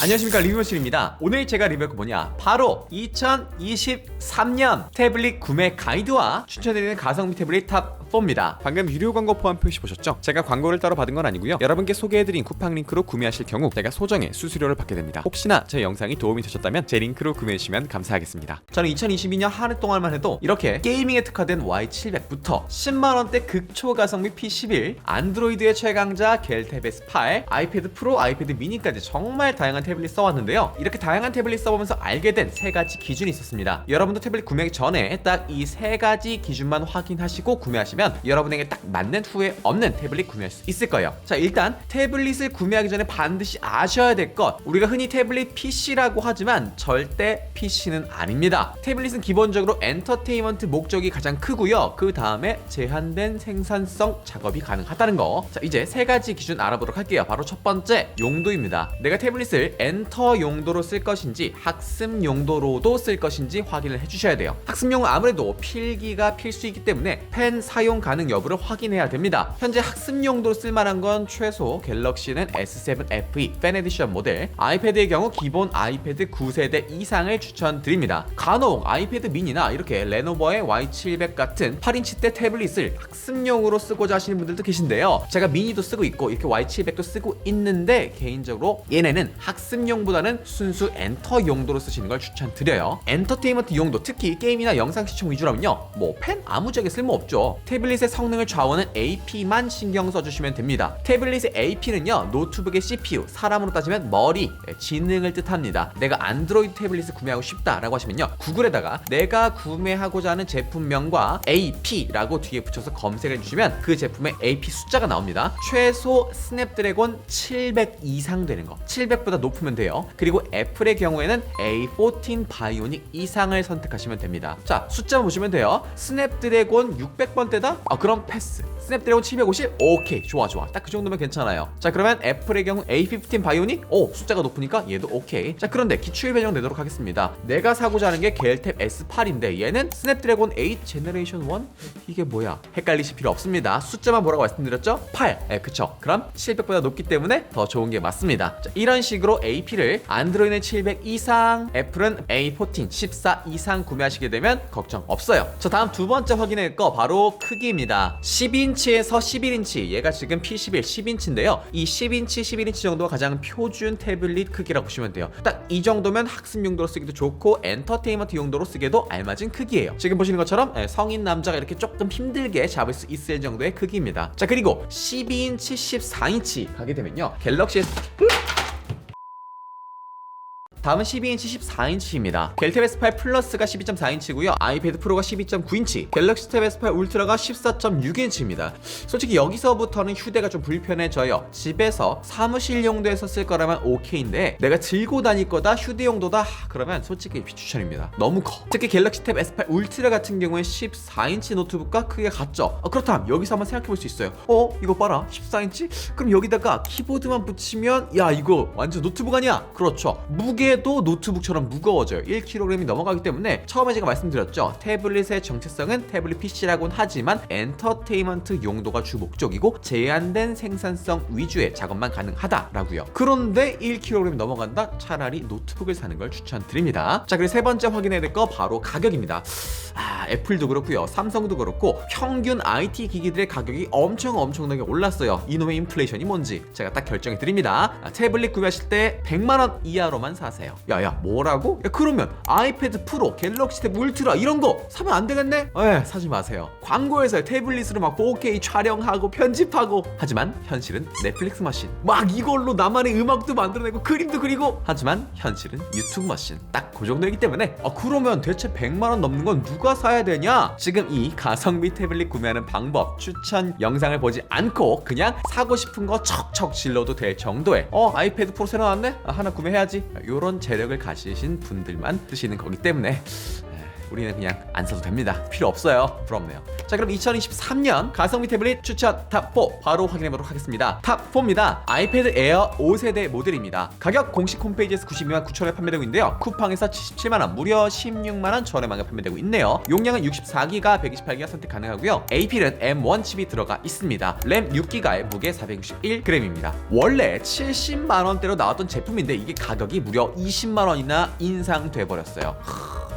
안녕하십니까 리뷰머신입니다. 오늘 제가 리뷰할 거 뭐냐? 바로 2023년 태블릿 구매 가이드와 추천드리는 가성비 태블릿 탑 4입니다. 방금 유료 광고 포함 표시 보셨죠? 제가 광고를 따로 받은 건 아니고요. 여러분께 소개해드린 쿠팡 링크로 구매하실 경우 제가 소정의 수수료를 받게 됩니다. 혹시나 제 영상이 도움이 되셨다면 제 링크로 구매해주시면 감사하겠습니다. 저는 2022년 한 해 동안만 해도 이렇게 게이밍에 특화된 Y700부터 10만원대 극초 가성비 P11 안드로이드의 최강자 겔탭 S8 아이패드 프로 아이패드 미니까지 정말 다양한 태블릿 써왔는데요. 이렇게 다양한 태블릿 써보면서 알게 된 세 가지 기준이 있었습니다. 여러분 도 태블릿 구매 전에 딱 이 세 가지 기준만 확인하시고 구매하시면 여러분에게 딱 맞는 후회 없는 태블릿 구매할 수 있을 거예요 자 일단 태블릿을 구매하기 전에 반드시 아셔야 될 것 우리가 흔히 태블릿 PC라고 하지만 절대 PC는 아닙니다 태블릿은 기본적으로 엔터테인먼트 목적이 가장 크고요 그 다음에 제한된 생산성 작업이 가능하다는 거. 자, 이제 세 가지 기준 알아보도록 할게요. 바로 첫 번째, 용도입니다. 내가 태블릿을 엔터 용도로 쓸 것인지 학습 용도로도 쓸 것인지 확인을 해주셔야 돼요. 학습용은 아무래도 필기가 필수이기 때문에 펜 사용 가능 여부를 확인해야 됩니다. 현재 학습 용도로 쓸만한 건 최소 갤럭시는 S7 FE 팬 에디션 모델, 아이패드의 경우 기본 아이패드 9세대 이상을 추천드립니다. 간혹 아이패드 미니나 이렇게 레노버의 Y700 같은 8인치대 태블릿을 학습용으로 쓰고자 하시는 분들도 계신데요. 제가 미니도 쓰고 있고 이렇게 Y700도 쓰고 있는데 개인적으로 얘네는 학습용보다는 순수 엔터 용도로 쓰시는 걸 추천드려요. 엔터테인먼트 용도 특히 게임이나 영상 시청 위주라면요. 뭐 펜 아무짝에 쓸모없죠. 태블릿의 성능을 좌우하는 AP만 신경 써주시면 됩니다. 태블릿의 AP는요 노트북의 CPU 사람으로 따지면 머리 예, 지능을 뜻합니다. 내가 안드로이드 태블릿을 구매하고 싶다라고 하시면요 구글에다가 내가 구매하고자 하는 제품명과 AP라고 뒤에 붙여서 검색해 주시면 그 제품의 AP 숫자가 나옵니다. 최소 스냅드래곤 700 이상 되는 거. 700보다 높으면 돼요. 그리고 애플의 경우에는 A14 바이오닉 이상을 선택 하시면 됩니다. 자, 숫자만 보시면 돼요. 스냅드래곤 600번대다? 아, 그럼 패스. 스냅드래곤 750? 오케이. 좋아, 좋아. 딱 그 정도면 괜찮아요. 자, 그러면 애플의 경우 A15 바이오닉? 오, 숫자가 높으니까 얘도 오케이. 자, 그런데 기출 변형 내도록 하겠습니다. 내가 사고자 하는 게 겔탭 S8인데 얘는 스냅드래곤 8 제너레이션 1? 이게 뭐야? 헷갈리실 필요 없습니다. 숫자만 뭐라고 말씀드렸죠? 8. 예, 그쵸. 그럼 700보다 높기 때문에 더 좋은 게 맞습니다. 자, 이런 식으로 AP를 안드로이드는 700 이상, 애플은 A14 14 이상 구매하시게 되면 걱정 없어요. 자, 다음 두 번째 확인할 거 바로 크기입니다. 10인치에서 11인치. 얘가 지금 P11 10인치인데요. 이 10인치, 11인치 정도가 가장 표준 태블릿 크기라고 보시면 돼요. 딱 이 정도면 학습 용도로 쓰기도 좋고 엔터테인먼트 용도로 쓰기에도 알맞은 크기예요. 지금 보시는 것처럼 예, 성인 남자가 이렇게 조금 힘들게 잡을 수 있을 정도의 크기입니다. 자, 그리고 12인치, 14인치 가게 되면요. 갤럭시 S 다음은 12인치 14인치입니다. 갤탭 S8 플러스가 12.4인치고요. 아이패드 프로가 12.9인치, 갤럭시 탭 S8 울트라가 14.6인치입니다. 솔직히 여기서부터는 휴대가 좀 불편해져요. 집에서 사무실 용도에서 쓸 거라면 오케이인데 내가 들고 다닐 거다 휴대 용도다 하, 그러면 솔직히 비추천입니다. 너무 커. 특히 갤럭시 탭 S8 울트라 같은 경우에 14인치 노트북과 크기가 같죠. 어, 그렇다면 여기서 한번 생각해 볼 수 있어요. 어 이거 봐라 14인치? 그럼 여기다가 키보드만 붙이면 야 이거 완전 노트북 아니야? 그렇죠. 무게 도 노트북처럼 무거워져요. 1kg이 넘어가기 때문에 처음에 제가 말씀드렸죠. 태블릿의 정체성은 태블릿 PC라고는 하지만 엔터테인먼트 용도가 주 목적이고 제한된 생산성 위주의 작업만 가능하다라고요. 그런데 1kg이 넘어간다? 차라리 노트북을 사는 걸 추천드립니다. 자 그리고 세 번째 확인해야 될 거 바로 가격입니다. 아, 애플도 그렇고요. 삼성도 그렇고 평균 IT 기기들의 가격이 엄청 엄청나게 올랐어요. 이놈의 인플레이션이 뭔지 제가 딱 결정해 드립니다. 아, 태블릿 구매하실 때 100만 원 이하로만 사세요. 야야 뭐라고? 야 그러면 아이패드 프로, 갤럭시 탭 울트라 이런 거 사면 안 되겠네? 에 사지 마세요. 광고에서 태블릿으로 막 4K 촬영하고 편집하고 하지만 현실은 넷플릭스 머신. 막 이걸로 나만의 음악도 만들어내고 그림도 그리고 하지만 현실은 유튜브 머신. 딱 그 정도이기 때문에 아 그러면 대체 100만 원 넘는 건 누가 사야 되냐? 지금 이 가성비 태블릿 구매하는 방법 추천 영상을 보지 않고 그냥 사고 싶은 거 척척 질러도 될 정도의 어 아이패드 프로 새로 나왔네? 아, 하나 구매해야지. 이런 재력을 가지신 분들만 쓰시는 거기 때문에 우리는 그냥 안 써도 됩니다. 필요 없어요. 부럽네요. 자 그럼 2023년 가성비 태블릿 추천 탑4 바로 확인해 보도록 하겠습니다. 탑4입니다. 아이패드 에어 5세대 모델입니다. 가격 공식 홈페이지에서 92만 9천원에 판매되고 있는데요. 쿠팡에서 77만원 무려 16만원 저렴하게 판매되고 있네요. 용량은 64기가 128기가 선택 가능하고요. AP는 M1 칩이 들어가 있습니다. 램 6기가에 무게 461g입니다. 원래 70만원대로 나왔던 제품인데 이게 가격이 무려 20만원이나 인상돼 버렸어요.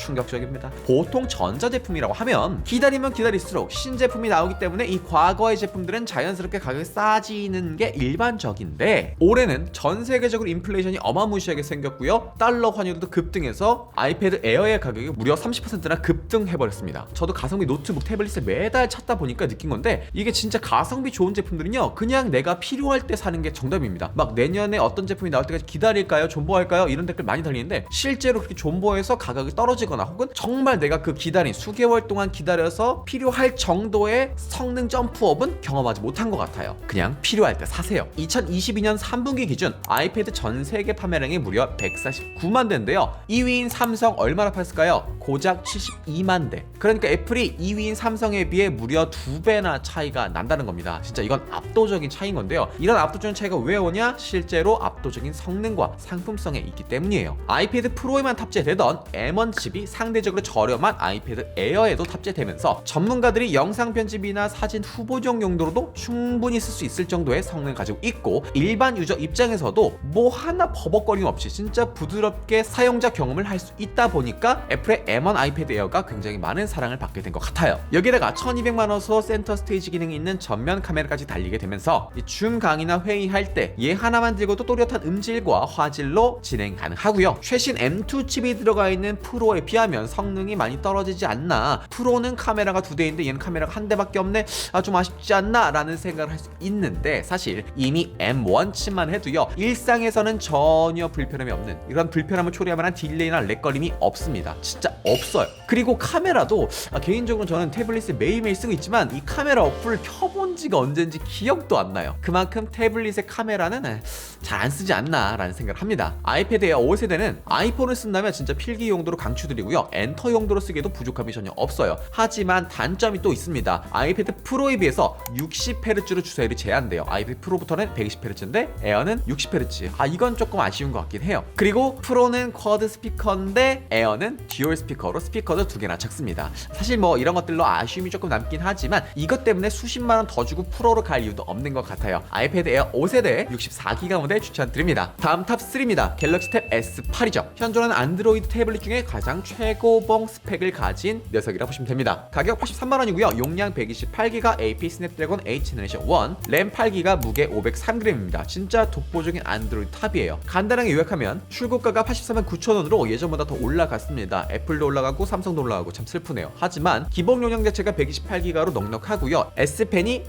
충격적입니다. 보통 전자제품이라고 하면 기다리면 기다릴수록 신제품이 나오기 때문에 이 과거의 제품들은 자연스럽게 가격이 싸지는 게 일반적인데 올해는 전 세계적으로 인플레이션이 어마무시하게 생겼고요. 달러 환율도 급등해서 아이패드 에어의 가격이 무려 30%나 급등해버렸습니다. 저도 가성비 노트북 태블릿을 매달 찾다 보니까 느낀 건데 이게 진짜 가성비 좋은 제품들은요 그냥 내가 필요할 때 사는 게 정답입니다. 막 내년에 어떤 제품이 나올 때까지 기다릴까요? 존버할까요? 이런 댓글 많이 달리는데 실제로 그렇게 존버해서 가격이 떨어지 거나 혹은 정말 내가 그 기다린 수개월 동안 기다려서 필요할 정도의 성능 점프업은 경험하지 못한 것 같아요. 그냥 필요할 때 사세요. 2022년 3분기 기준 아이패드 전 세계 판매량이 무려 149만 대인데요. 2위인 삼성 얼마나 팔았을까요? 고작 72만 대. 그러니까 애플이 2위인 삼성에 비해 무려 두 배나 차이가 난다는 겁니다. 진짜 이건 압도적인 차이인 건데요. 이런 압도적인 차이가 왜 오냐? 실제로 압도적인 성능과 상품성에 있기 때문이에요. 아이패드 프로에만 탑재되던 M1 칩이 상대적으로 저렴한 아이패드 에어에도 탑재되면서 전문가들이 영상 편집이나 사진 후보용 용도로도 충분히 쓸 수 있을 정도의 성능을 가지고 있고 일반 유저 입장에서도 뭐 하나 버벅거림 없이 진짜 부드럽게 사용자 경험을 할 수 있다 보니까 애플의 M1 아이패드 에어가 굉장히 많은 사랑을 받게 된 것 같아요. 여기다가 1200만 원소 센터 스테이지 기능이 있는 전면 카메라까지 달리게 되면서 이줌 강의나 회의할 때 얘 하나만 들고도 또렷한 음질과 화질로 진행 가능하고요. 최신 M2 칩이 들어가 있는 프로 에 비하면 성능이 많이 떨어지지 않나. 프로는 카메라가 두 대인데 얘는 카메라가 한 대밖에 없네. 아 좀 아쉽지 않나 라는 생각을 할 수 있는데 사실 이미 M1 칩만 해도요. 일상에서는 전혀 불편함이 없는 이런 불편함을 초래할 만한 딜레이나 렉거림이 없습니다. 진짜 없어요. 그리고 카메라도 아, 개인적으로 저는 태블릿을 매일매일 쓰고 있지만 이 카메라 어플을 켜본 지가 언젠지 기억도 안 나요. 그만큼 태블릿의 카메라는 잘 안 쓰지 않나 라는 생각을 합니다. 아이패드 에어 5세대는 아이폰을 쓴다면 진짜 필기 용도로 강추드리고요. 엔터 용도로 쓰기에도 부족함이 전혀 없어요. 하지만 단점이 또 있습니다. 아이패드 프로에 비해서 60Hz로 주사율이 제한돼요. 아이패드 프로부터는 120Hz인데 에어는 60Hz. 아 이건 조금 아쉬운 것 같긴 해요. 그리고 프로는 쿼드 스피커인데 에어는 듀얼 스피커로 스피커도 두 개나 적습니다. 사실 뭐 이런 것들로 아쉬움이 조금 남긴 하지만 이것 때문에 수십만 원 더 주고 프로로 갈 이유도 없는 것 같아요. 아이패드 에어 5세대 64기가 모델 추천드립니다. 다음 탑 3입니다. 갤럭시 탭 S8이죠. 현존하는 안드로이드 태블릿 중에 가장 최고봉 스펙을 가진 녀석이라 보시면 됩니다. 가격 83만 원이고요. 용량 128기가 AP 스냅드래곤 H 제너레이션 1, 램 8기가 무게 503g입니다. 진짜 독보적인 안드로이드 탑이에요. 간단하게 요약하면 출고가가 83만 9천 원으로 예전보다 더 올라갔습니다. 애플도 올라가고 삼성도 올라가고 참 슬프네요. 하지만 기본 용량 자체가 128기가로 넉넉하고요. S펜이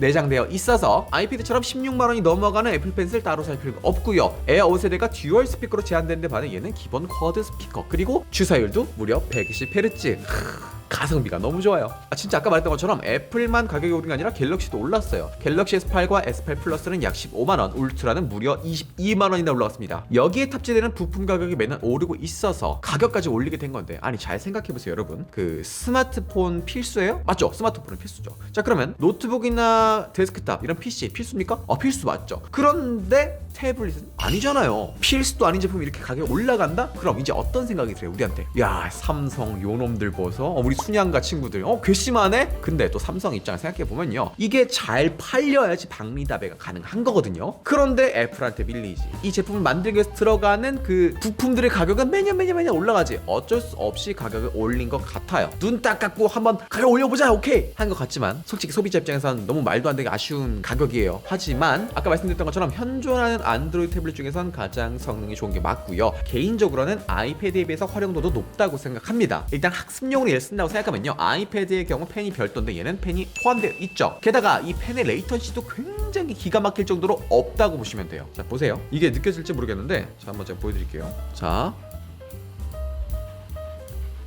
내장되어 있어서 아이패드처럼 16만 원이 넘어가는 애플 펜슬 따로 살 필요가 없고요. 에어 5세대가 듀얼 스피커로 제한되는데 반해 얘는 기본 쿼드 스피커 그리고 주사율도 무려 120Hz. 가성비가 너무 좋아요. 아 진짜 아까 말했던 것처럼 애플만 가격이 오른 게 아니라 갤럭시도 올랐어요. 갤럭시 S8과 S8 플러스는 약 15만 원, 울트라는 무려 22만 원이나 올라갔습니다. 여기에 탑재되는 부품 가격이 매년 오르고 있어서 가격까지 올리게 된 건데 아니 잘 생각해 보세요, 여러분. 그 스마트폰 필수예요? 맞죠? 스마트폰은 필수죠. 자 그러면 노트북이나 데스크탑 이런 PC 필수입니까? 어 필수 맞죠. 그런데 태블릿은 아니잖아요. 필수도 아닌 제품이 이렇게 가격이 올라간다? 그럼 이제 어떤 생각이 들어요, 우리한테? 야, 삼성 요놈들 보소. 어, 우리 순양가 친구들. 어, 괘씸하네? 근데 또 삼성 입장 생각해 보면요. 이게 잘 팔려야지 박리다배가 가능한 거거든요. 그런데 애플한테 밀리지. 이 제품을 만들기 위해서 들어가는 그 부품들의 가격은 매년 매년 매년 올라가지. 어쩔 수 없이 가격을 올린 것 같아요. 눈 딱 감고 한번 가격 올려보자, 오케이! 한 것 같지만 솔직히 소비자 입장에서는 너무 말도 안 되게 아쉬운 가격이에요. 하지만 아까 말씀드렸던 것처럼 현존하는 안드로이드 태블릿 중에선 가장 성능이 좋은 게 맞고요. 개인적으로는 아이패드에 비해서 활용도도 높다고 생각합니다. 일단 학습용으로 얘를 쓴다고 생각하면요. 아이패드의 경우 펜이 별도인데 얘는 펜이 포함되어 있죠. 게다가 이 펜의 레이턴시도 굉장히 기가 막힐 정도로 없다고 보시면 돼요. 자, 보세요. 이게 느껴질지 모르겠는데 자, 한번 제가 보여드릴게요. 자,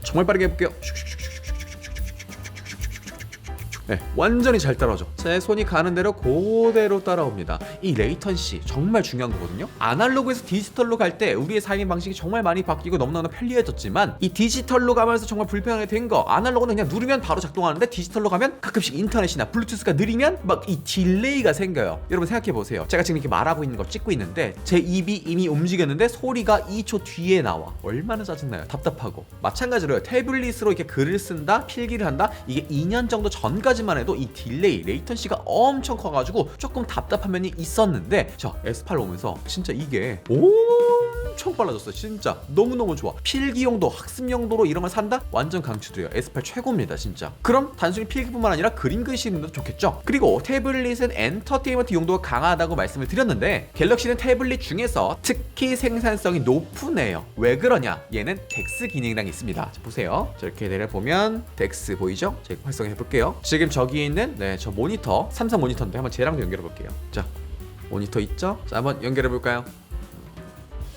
정말 빠르게 해볼게요. 네, 완전히 잘 따라오죠. 제 손이 가는 대로 그대로 따라옵니다. 이 레이턴시 정말 중요한 거거든요. 아날로그에서 디지털로 갈 때 우리의 삶의 방식이 정말 많이 바뀌고 너무너무 편리해졌지만 이 디지털로 가면서 정말 불편하게 된 거 아날로그는 그냥 누르면 바로 작동하는데 디지털로 가면 가끔씩 인터넷이나 블루투스가 느리면 막 이 딜레이가 생겨요. 여러분 생각해 보세요. 제가 지금 이렇게 말하고 있는 거 찍고 있는데 제 입이 이미 움직였는데 소리가 2초 뒤에 나와. 얼마나 짜증나요. 답답하고. 마찬가지로요. 태블릿으로 이렇게 글을 쓴다, 필기를 한다. 이게 2년 정도 전까지 만 해도 이 딜레이, 레이턴시가 엄청 커가지고 조금 답답한 면이 있었는데 저 S8 오면서 진짜 이게 엄청 빨라졌어요. 진짜 너무너무 좋아. 필기용도, 학습용도로 이런 걸 산다? 완전 강추드려요. S8 최고입니다. 진짜. 그럼 단순히 필기뿐만 아니라 그림 그리시는 좋겠죠? 그리고 태블릿은 엔터테인먼트 용도가 강하다고 말씀을 드렸는데 갤럭시는 태블릿 중에서 특히 생산성이 애예요. 왜 그러냐? 얘는 덱스 기능이랑 있습니다. 자, 보세요. 자, 이렇게 내려보면 덱스 보이죠? 제가 활성해 볼게요. 지금 저기 있는 네, 저 모니터, 삼성 모니터인데 한번 쟤랑도 연결해 볼게요. 자, 모니터 있죠? 자, 한번 연결해 볼까요?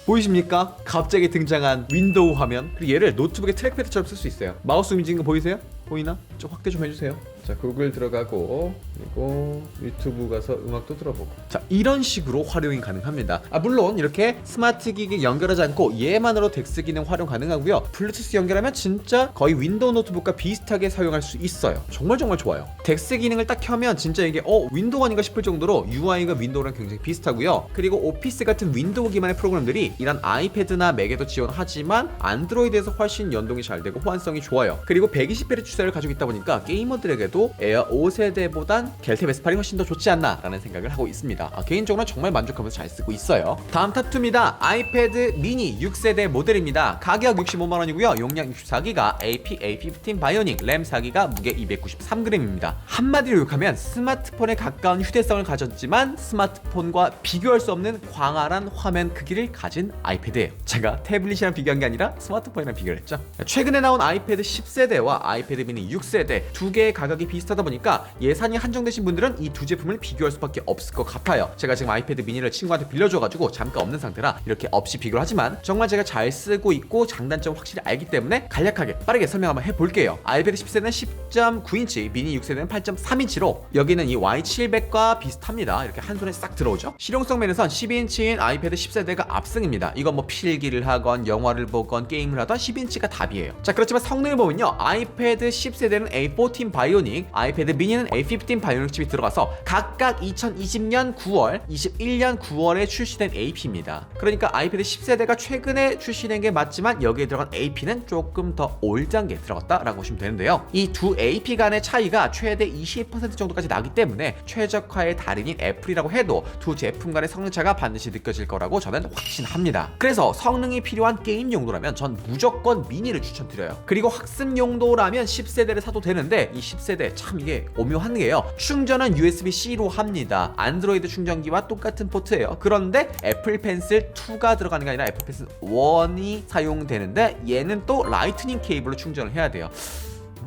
보이십니까? 갑자기 등장한 윈도우 화면 그리고 얘를 노트북의 트랙패드처럼 쓸 수 있어요 마우스 움직이는 거 보이세요? 보이나? 좀 확대 좀 해주세요 자 구글 들어가고 그리고 유튜브 가서 음악도 들어보고. 자 이런 식으로 활용이 가능합니다. 아 물론 이렇게 스마트 기기 연결하지 않고 얘만으로 덱스 기능 활용 가능하고요. 블루투스 연결하면 진짜 거의 윈도우 노트북과 비슷하게 사용할 수 있어요. 정말 정말 좋아요. 덱스 기능을 딱 켜면 진짜 이게 어 윈도우 아닌가 싶을 정도로 UI가 윈도우랑 굉장히 비슷하고요. 그리고 오피스 같은 윈도우 기반의 프로그램들이 이런 아이패드나 맥에도 지원하지만 안드로이드에서 훨씬 연동이 잘 되고 호환성이 좋아요. 그리고 120Hz 추세를 가지고 있다 보니까 게이머들에게도 에어 5세대보단 겔탭 S8이 훨씬 더 좋지 않나 라는 생각을 하고 있습니다. 아, 개인적으로 정말 만족하면서 잘 쓰고 있어요. 다음 탑2입니다. 아이패드 미니 6세대 모델입니다. 가격 65만원이고요. 용량 64기가 AP A15 바이오닉 램 4기가 무게 293g입니다. 한마디로 욕하면 스마트폰에 가까운 휴대성을 가졌지만 스마트폰과 비교할 수 없는 광활한 화면 크기를 가진 아이패드예요. 제가 태블릿이랑 비교한 게 아니라 스마트폰이랑 비교를 했죠. 최근에 나온 아이패드 10세대와 아이패드 미니 6세대 두 개의 가격이 비슷하다 보니까 예산이 한정되신 분들은 이 두 제품을 비교할 수밖에 없을 것 같아요. 제가 지금 아이패드 미니를 친구한테 빌려줘가지고 잠깐 없는 상태라 이렇게 없이 비교를 하지만 정말 제가 잘 쓰고 있고 장단점 확실히 알기 때문에 간략하게 빠르게 설명 한번 해볼게요. 아이패드 10세대는 10.9인치, 미니 6세대는 8.3인치로 여기는 이 Y700과 비슷합니다. 이렇게 한 손에 싹 들어오죠. 실용성 면에선 12인치인 아이패드 10세대가 압승입니다. 이건 뭐 필기를 하건 영화를 보건 게임을 하던 10인치가 답이에요. 자 그렇지만 성능을 보면요. 아이패드 10세대는 A14 바이오닉, 아이패드 미니는 A15 바이오닉 칩이 들어가서 각각 2020년 9월, 21년 9월에 출시된 AP입니다. 그러니까 아이패드 10세대가 최근에 출시된 게 맞지만 여기에 들어간 AP는 조금 더올 단계에 들어갔다라고 보시면 되는데요. 이 두 AP 간의 차이가 최대 20% 정도까지 나기 때문에 최적화의 달인인 애플이라고 해도 두 제품 간의 성능 차가 반드시 느껴질 거라고 저는 확신합니다. 그래서 성능이 필요한 게임 용도라면 전 무조건 미니를 추천드려요. 그리고 학습 용도라면 10세대를 사도 되는데 이 10세대 참 이게 오묘한 게요. 충전은 USB-C로 합니다. 안드로이드 충전기와 똑같은 포트예요. 그런데 애플 펜슬 2가 들어가는 게 아니라 애플 펜슬 1이 사용되는데 얘는 또 라이트닝 케이블로 충전을 해야 돼요.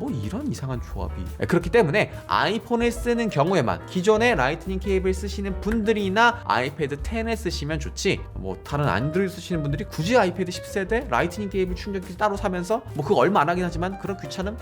뭐 이런 이상한 조합이 네, 그렇기 때문에 아이폰을 쓰는 경우에만 기존의 라이트닝 케이블 쓰시는 분들이나 아이패드 10을 쓰시면 좋지 뭐 다른 안드로이드 쓰시는 분들이 굳이 아이패드 10세대 라이트닝 케이블 충전기 따로 사면서 뭐 그거 얼마 안 하긴 하지만 그런 귀찮음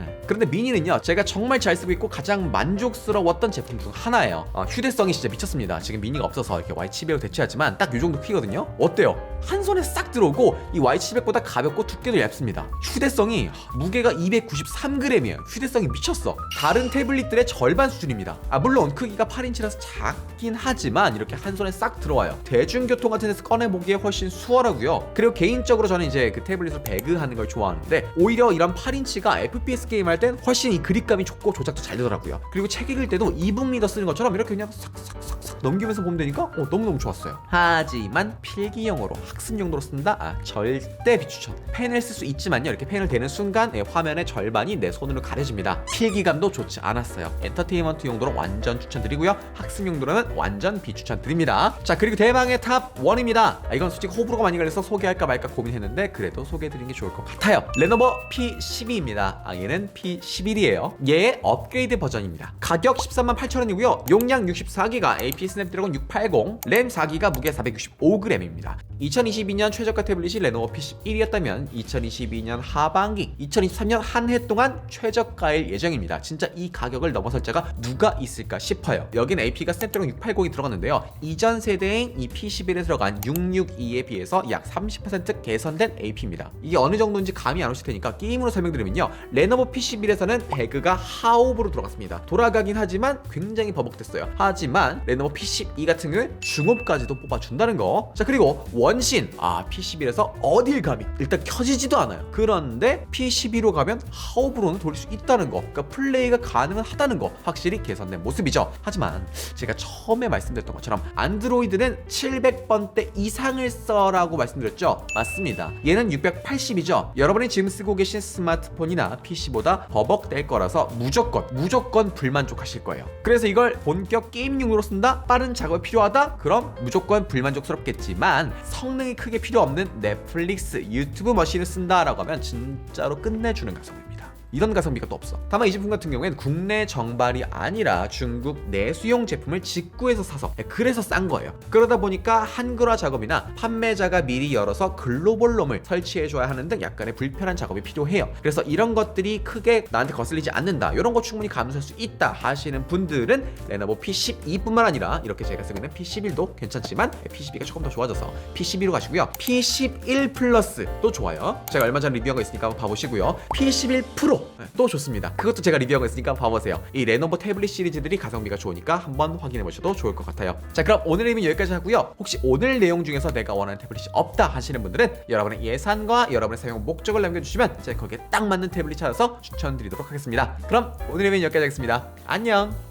네. 그런데 미니는요 제가 정말 잘 쓰고 있고 가장 만족스러웠던 제품 중 하나예요. 어, 휴대성이 진짜 미쳤습니다. 지금 미니가 없어서 이렇게 Y700을 대체하지만 딱이 정도 크거든요. 어때요? 한 손에 싹 들어오고 이 Y700보다 가볍고 두께도 얇습니다. 휴대성이 하, 무게가 293g이에요. 휴대성이 미쳤어. 다른 태블릿들의 절반 수준입니다. 아 물론 크기가 8인치라서 작긴 하지만 이렇게 한 손에 싹 들어와요. 대중교통 같은 데서 꺼내보기에 훨씬 수월하고요. 그리고 개인적으로 저는 이제 그 태블릿을 배그하는 걸 좋아하는데 오히려 이런 8인치가 FPS 게임 할 땐 훨씬 이 그립감이 좋고 조작도 잘 되더라고요. 그리고 책 읽을 때도 이북 리더 쓰는 것처럼 이렇게 그냥 싹싹싹싹 넘기면서 보면 되니까 어, 너무너무 좋았어요. 하지만 필기용으로 학습용도로 쓴다? 아 절대 비추천. 펜을 쓸 수 있지만요. 이렇게 펜을 대는 순간 예, 화면의 절반이 내 손으로 가려집니다. 필기감도 좋지 않았어요. 엔터테인먼트 용도로 완전 추천드리고요. 학습 용도로는 완전 비추천드립니다. 자 그리고 대망의 탑 1입니다. 아, 이건 솔직히 호불호가 많이 갈려서 소개할까 말까 고민했는데 그래도 소개해드리는 게 좋을 것 같아요. 레노버 P12입니다. 아, 얘는 얘는 P11이에요. 얘의 업그레이드 버전입니다. 가격 13만 8천원이고요. 용량 64기가, AP 스냅드래곤 680, 램 4기가, 무게 465g입니다. 2022년 최저가 태블릿이 레노버 P11이었다면 2022년 하반기, 2023년 한 해 동안 최저가일 예정입니다. 진짜 이 가격을 넘어설 자가 누가 있을까 싶어요. 여긴 AP가 스냅드래곤 680이 들어갔는데요. 이전 세대인 이 P11에 들어간 662에 비해서 약 30% 개선된 AP입니다. 이게 어느 정도인지 감이 안 오실 테니까 게임으로 설명드리면요. 레노버 P11에서는 배그가 하옵으로 들어갔습니다. 돌아가긴 하지만 굉장히 버벅댔어요. 하지만 레노버 P12 같은 경우는 중업까지도 뽑아준다는 거. 자 그리고 원신 아 P11에서 어딜 감히 일단 켜지지도 않아요. 그런데 P12로 가면 하옵으로는 돌릴 수 있다는 거. 그러니까 플레이가 가능은 하다는 거 확실히 개선된 모습이죠. 하지만 제가 처음에 말씀드렸던 것처럼 안드로이드는 700번대 이상을 써라고 말씀드렸죠. 맞습니다. 얘는 680이죠. 여러분이 지금 쓰고 계신 스마트폰이나 PC 보다 버벅될 거라서 무조건 무조건 불만족하실 거예요. 그래서 이걸 본격 게임용으로 쓴다? 빠른 작업이 필요하다? 그럼 무조건 불만족스럽겠지만 성능이 크게 필요 없는 넷플릭스, 유튜브 머신을 쓴다라고 하면 진짜로 끝내주는 가성비입니다. 이런 가성비가 또 없어. 다만 이 제품 같은 경우에는 국내 정발이 아니라 중국 내 수용 제품을 직구해서 사서 네, 그래서 싼 거예요. 그러다 보니까 한글화 작업이나 판매자가 미리 열어서 글로벌 롬을 설치해줘야 하는 등 약간의 불편한 작업이 필요해요. 그래서 이런 것들이 크게 나한테 거슬리지 않는다. 이런 거 충분히 감수할 수 있다 하시는 분들은 레노버 P12뿐만 아니라 이렇게 제가 쓰고 있는 P11도 괜찮지만 P12가 조금 더 좋아져서 P12로 가시고요. P11 플러스도 좋아요. 제가 얼마 전 리뷰한 거 있으니까 한번 봐보시고요. P11 프로 네, 또 좋습니다. 그것도 제가 리뷰한 거 있으니까 봐보세요. 이 레노버 태블릿 시리즈들이 가성비가 좋으니까 한번 확인해 보셔도 좋을 것 같아요. 자 그럼 오늘 리뷰 여기까지 하고요. 혹시 오늘 내용 중에서 내가 원하는 태블릿이 없다 하시는 분들은 여러분의 예산과 여러분의 사용 목적을 남겨주시면 제가 거기에 딱 맞는 태블릿 찾아서 추천드리도록 하겠습니다. 그럼 오늘 리뷰는 여기까지 하겠습니다. 안녕.